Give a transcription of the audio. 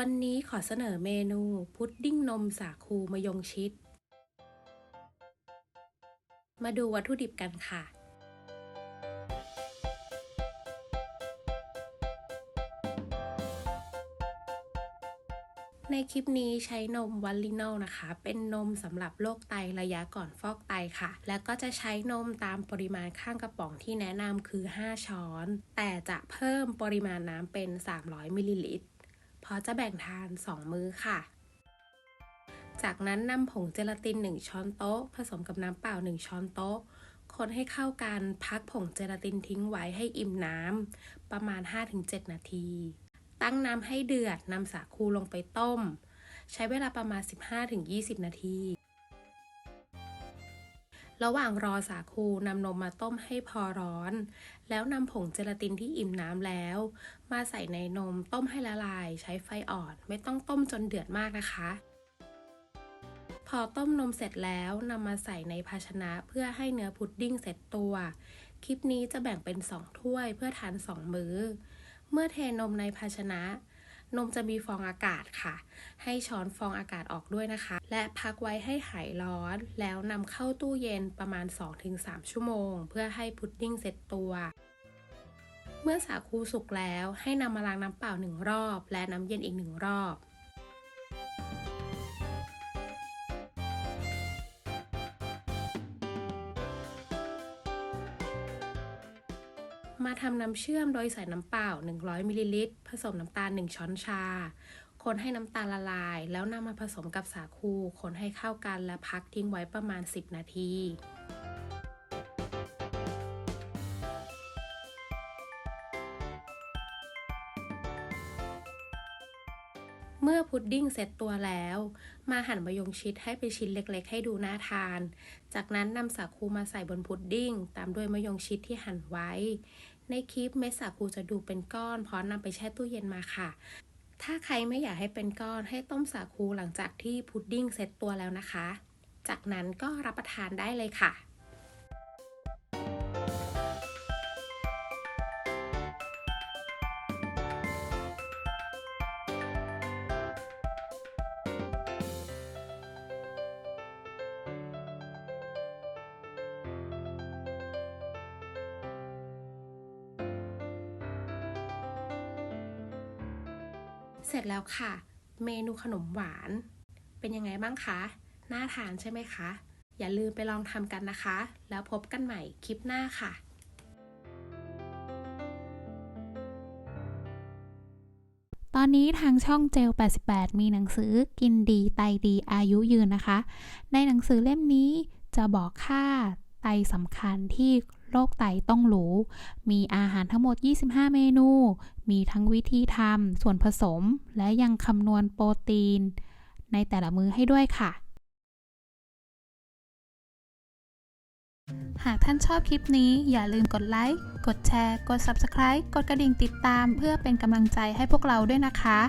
วันนี้ขอเสนอเมนูพุดดิ้งนมสาคูมะยงชิด มาดูวัตถุดิบกันค่ะ ในคลิปนี้ใช้นมวัลลินอลนะคะ เป็นนมสำหรับโรคไตระยะก่อนฟอกไตค่ะ แล้วก็จะใช้นมตามปริมาณข้างกระป๋องที่แนะนำคือ 5 ช้อน แต่จะเพิ่มปริมาณน้ำเป็น 300มิลลิลิตร เพราะจะแบ่งทาน 2 มื้อค่ะ จากนั้นนำผงเจลาติน 1 ช้อนโต๊ะ ผสมกับน้ำเปล่า 1 ช้อนโต๊ะ คนให้เข้ากันพักผงเจลาตินทิ้งไว้ให้อิ่มน้ำประมาณ 5-7 นาที ตั้งน้ำให้เดือดนำสาคูลงไปต้ม ใช้เวลาประมาณ 15-20 นาที ระหว่างรอสาคูนำนมมาต้มให้พอร้อน แล้วนำผงเจลาตินที่อิ่มน้ำแล้ว มาใส่ในนมต้มให้ละลาย ใช้ไฟอ่อน ไม่ต้องต้มจนเดือดมากนะคะ พอต้มนมเสร็จแล้วนำมาใส่ในภาชนะเพื่อให้เนื้อพุดดิ้งเสร็จตัว คลิปนี้จะแบ่งเป็น 2 ถ้วยเพื่อทาน 2 มื้อ เมื่อเทนมในภาชนะ นมจะมีฟองอากาศค่ะ ให้ช้อนฟองอากาศออกด้วยนะคะ และพักไว้ให้หายร้อน แล้วนำเข้าตู้เย็นประมาณ 2-3 ชั่วโมง เพื่อให้พุดดิ้งเสร็จตัว เมื่อสาคูสุกแล้วให้นำมาล้างน้ำเปล่าหนึ่งรอบ และน้ำเย็นอีกหนึ่งรอบ มาทำน้ำเชื่อมโดยใส่น้ำเปล่า 100มิลลิลิตรผสมน้ำตาล 1 ช้อนชา คนให้น้ำตาลละลาย แล้วนำมาผสมกับสาคูคนให้เข้ากันและพักทิ้งไว้ประมาณ 10 นาทีเมื่อพุดดิ้งเสร็จตัวแล้ว มาหั่นมะยงชิดให้เป็นชิ้นเล็กๆ ให้ดูน่าทาน จากนั้นนำสาคูมาใส่บนพุดดิ้ง ตามด้วยมะยงชิดที่หั่นไว้ ในคลิปเม็ดสาคูจะดูเป็นก้อนเพราะนำไปแช่ตู้เย็นมาค่ะ ถ้าใครไม่อยากให้เป็นก้อนให้ต้มสาคูหลังจากที่พุดดิ้งเสร็จตัวแล้วนะคะ จากนั้นก็รับประทานได้เลยค่ะ เสร็จแล้วค่ะ เมนูขนมหวาน เป็นยังไงบ้างคะ น่าทานใช่ไหมคะ อย่าลืมไปลองทำกันนะคะ แล้วพบกันใหม่คลิปหน้าค่ะตอนนี้ทางช่องเจล 88 มีหนังสือกินดีไตดีอายุยืนนะคะ ในหนังสือเล่มนี้จะบอกค่า ไตสำคัญที่โรคไตต้องรู้ มีอาหารทั้งหมด 25 เมนู มีทั้งวิธีทำ ส่วนผสม และยังคำนวณโปรตีน ในแต่ละมื้อให้ด้วยค่ะ หากท่านชอบคลิปนี้อย่าลืมกดไลค์ กดแชร์ กด Subscribe กดกระดิ่งติดตาม เพื่อเป็นกำลังใจให้พวกเราด้วยนะคะ